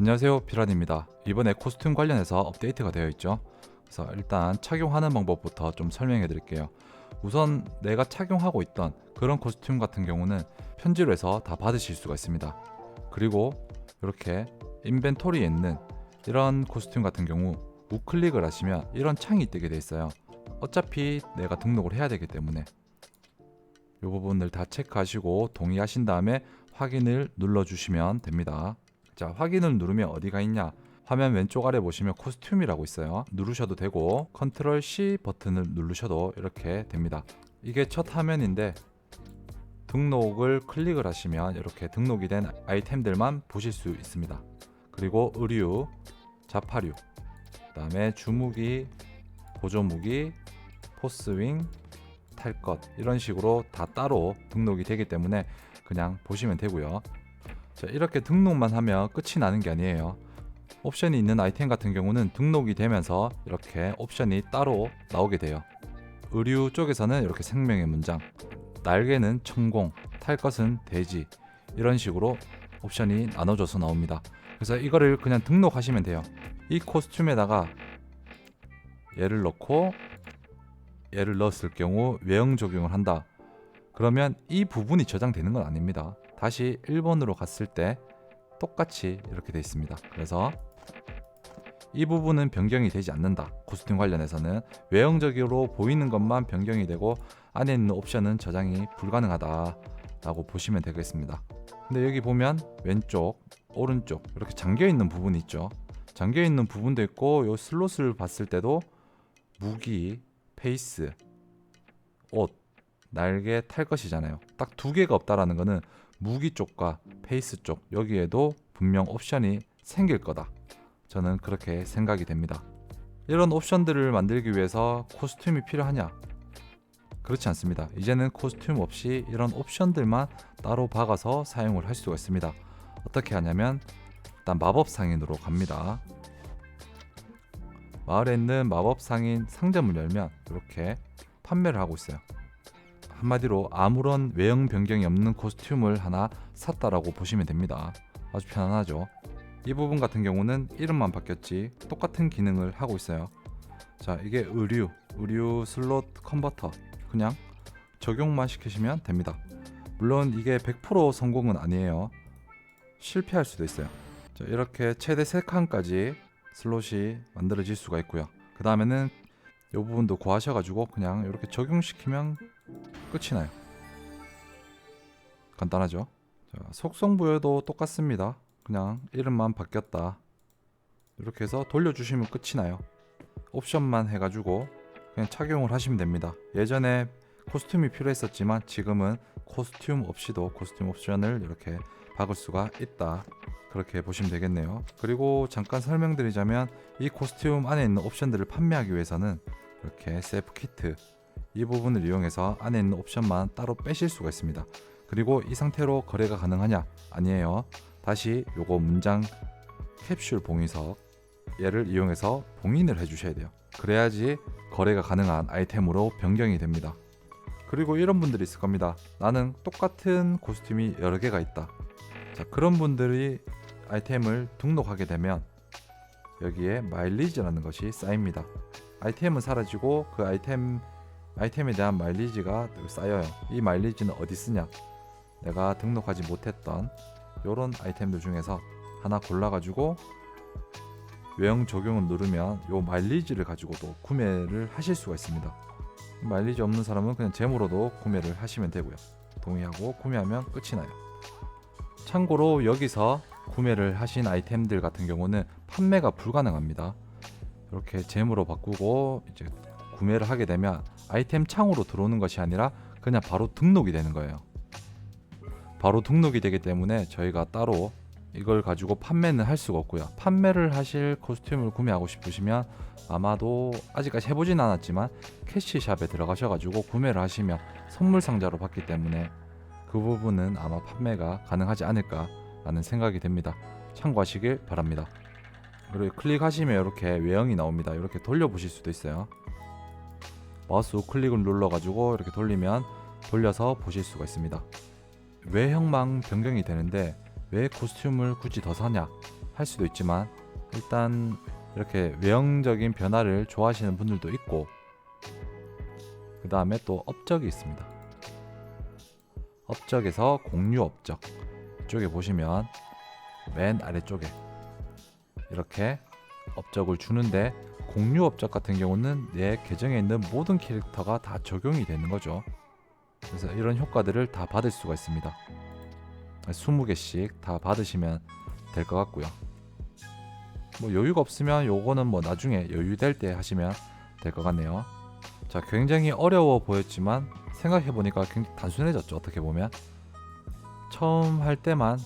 안녕하세요 피란입니다. 이번에 코스튬 관련해서 업데이트가 되어 있죠. 그래서 일단 착용하는 방법부터 좀 설명해 드릴게요. 우선 내가 착용하고 있던 그런 코스튬 같은 경우는 편지로 해서 다 받으실 수가 있습니다. 그리고 이렇게 인벤토리에 있는 이런 코스튬 같은 경우 우클릭을 하시면 이런 창이 뜨게 돼 있어요. 어차피 내가 등록을 해야 되기 때문에. 이 부분을 다 체크하시고 동의하신 다음에 확인을 눌러 주시면 됩니다 자 확인을 누르면 어디가 있냐? 화면 왼쪽 아래 보시면 코스튬이라고 있어요. 누르셔도 되고 컨트롤 C 버튼을 누르셔도 이렇게 됩니다. 이게 첫 화면인데 등록을 클릭을 하시면 이렇게 등록이 된 아이템들만 보실 수 있습니다. 그리고 의류 자파류 그 다음에 주무기 보조무기 포스윙 탈 것 이런 식으로 다 따로 등록이 되기 때문에 그냥 보시면 되고요 자, 이렇게 등록만 하면 끝이 나는 게 아니에요. 옵션이 있는 아이템 같은 경우는 등록이 되면서 이렇게 옵션이 따로 나오게 돼요. 의류 쪽에서는 이렇게 생명의 문장, 날개는 천공, 탈 것은 돼지 이런 식으로 옵션이 나눠져서 나옵니다. 그래서 이거를 그냥 등록하시면 돼요. 이 코스튬에다가 얘를 넣고 얘를 넣었을 경우 외형 적용을 한다. 그러면 이 부분이 저장되는 건 아닙니다. 다시 1번으로 갔을 때 똑같이 이렇게 되어 있습니다. 그래서 이 부분은 변경이 되지 않는다. 코스튬 관련해서는 외형적으로 보이는 것만 변경이 되고 안에 있는 옵션은 저장이 불가능하다 라고 보시면 되겠습니다. 근데 여기 보면 왼쪽, 오른쪽 이렇게 잠겨 있는 부분이 있죠. 잠겨 있는 부분도 있고 요 슬롯을 봤을 때도 무기, 페이스, 옷, 날개 탈 것이잖아요. 딱 두 개가 없다라는 거는 무기 쪽과 페이스 쪽 여기에도 분명 옵션이 생길 거다. 저는 그렇게 생각이 됩니다. 이런 옵션들을 만들기 위해서 코스튬이 필요하냐? 그렇지 않습니다. 이제는 코스튬 없이 이런 옵션들만 따로 박아서 사용을 할 수가 있습니다. 어떻게 하냐면 일단 마법 상인으로 갑니다. 마을에 있는 마법 상인 상점을 열면 이렇게 판매를 하고 있어요. 한마디로 아무런 외형 변경이 없는 코스튬을 하나 샀다라고 보시면 됩니다. 아주 편안하죠. 이 부분 같은 경우는 이름만 바뀌었지 똑같은 기능을 하고 있어요. 자, 이게 의류, 의류 슬롯 컨버터 그냥 적용만 시키시면 됩니다. 물론 이게 100% 성공은 아니에요. 실패할 수도 있어요. 자, 이렇게 최대 3칸까지 슬롯이 만들어질 수가 있고요. 그 다음에는 이 부분도 구하셔가지고 그냥 이렇게 적용시키면 끝이 나요. 간단하죠? 자, 속성 부여도 똑같습니다. 그냥 이름만 바뀌었다. 이렇게 해서 돌려주시면 끝이 나요. 옵션만 해가지고 그냥 착용을 하시면 됩니다. 예전에 코스튬이 필요했었지만 지금은 코스튬 없이도 코스튬 옵션을 이렇게 박을 수가 있다. 그렇게 보시면 되겠네요. 그리고 잠깐 설명드리자면 이 코스튬 안에 있는 옵션들을 판매하기 위해서는 이렇게 셀프 키트 이 부분을 이용해서 안에 있는 옵션만 따로 빼실 수가 있습니다. 그리고 이 상태로 거래가 가능하냐? 아니에요. 다시 요거 문장 캡슐 봉인석 얘를 이용해서 봉인을 해주셔야 돼요. 그래야지 거래가 가능한 아이템으로 변경이 됩니다. 그리고 이런 분들이 있을 겁니다. 나는 똑같은 코스튬이 여러 개가 있다. 자, 그런 분들이 아이템을 등록하게 되면 여기에 마일리지라는 것이 쌓입니다. 아이템은 사라지고 그 아이템 아이템에 대한 마일리지가 쌓여요. 이 마일리지는 어디 쓰냐? 내가 등록하지 못했던 이런 아이템들 중에서 하나 골라가지고 외형 적용을 누르면 요 마일리지를 가지고도 구매를 하실 수가 있습니다. 마일리지 없는 사람은 그냥 제모로도 구매를 하시면 되고요. 동의하고 구매하면 끝이 나요. 참고로 여기서 구매를 하신 아이템들 같은 경우는 판매가 불가능합니다. 이렇게 제모로 바꾸고 이제 구매를 하게 되면 아이템 창으로 들어오는 것이 아니라 그냥 바로 등록이 되는 거예요. 바로 등록이 되기 때문에 저희가 따로 이걸 가지고 판매는 할 수가 없고요. 판매를 하실 코스튬을 구매하고 싶으시면 아마도 아직까지 해보진 않았지만 캐시샵에 들어가셔가지고 구매를 하시면 선물 상자로 받기 때문에 그 부분은 아마 판매가 가능하지 않을까라는 생각이 됩니다. 참고하시길 바랍니다. 그리고 클릭하시면 이렇게 외형이 나옵니다. 이렇게 돌려보실 수도 있어요. 마우스 우클릭을 눌러가지고 이렇게 돌리면 돌려서 보실 수가 있습니다. 외형만 변경이 되는데 왜 코스튬을 굳이 더 사냐 할 수도 있지만 일단 이렇게 외형적인 변화를 좋아하시는 분들도 있고 그 다음에 또 업적이 있습니다. 업적에서 공유 업적 이쪽에 보시면 맨 아래쪽에 이렇게 업적을 주는데 공유 업적 같은 경우는 내 계정에 있는 모든 캐릭터가 다 적용이 되는 거죠. 그래서 이런 효과들을 다 받을 수가 있습니다. 20개씩 다 받으시면 될 것 같고요. 뭐 여유가 없으면 요거는 뭐 나중에 여유 될 때 하시면 될 것 같네요. 자, 굉장히 어려워 보였지만 생각해 보니까 굉장히 단순해졌죠. 어떻게 보면 처음 할 때만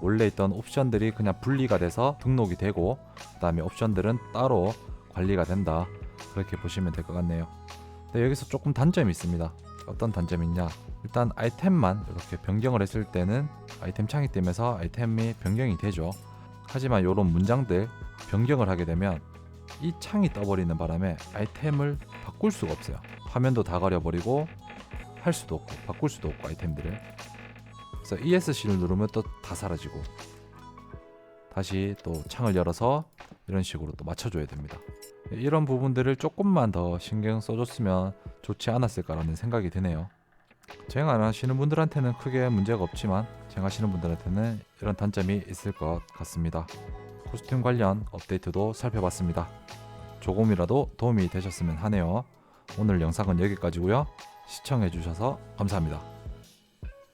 원래 있던 옵션들이 그냥 분리가 돼서 등록이 되고 그다음에 옵션들은 따로 관리가 된다. 그렇게 보시면 될 것 같네요. 근데 여기서 조금 단점이 있습니다. 어떤 단점이 있냐? 일단 아이템만 이렇게 변경을 했을 때는 아이템 창이 뜨면서 아이템이 변경이 되죠. 하지만 이런 문장들 변경을 하게 되면 이 창이 떠버리는 바람에 아이템을 바꿀 수가 없어요. 화면도 다 가려버리고 할 수도 없고 바꿀 수도 없고 아이템들을. 그래서 ESC를 누르면 또 다 사라지고 다시 또 창을 열어서 이런 식으로 또 맞춰줘야 됩니다. 이런 부분들을 조금만 더 신경 써줬으면 좋지 않았을까라는 생각이 드네요. 쟁 안 하시는 분들한테는 크게 문제가 없지만 쟁 하시는 분들한테는 이런 단점이 있을 것 같습니다. 코스튬 관련 업데이트도 살펴봤습니다. 조금이라도 도움이 되셨으면 하네요. 오늘 영상은 여기까지고요. 시청해주셔서 감사합니다.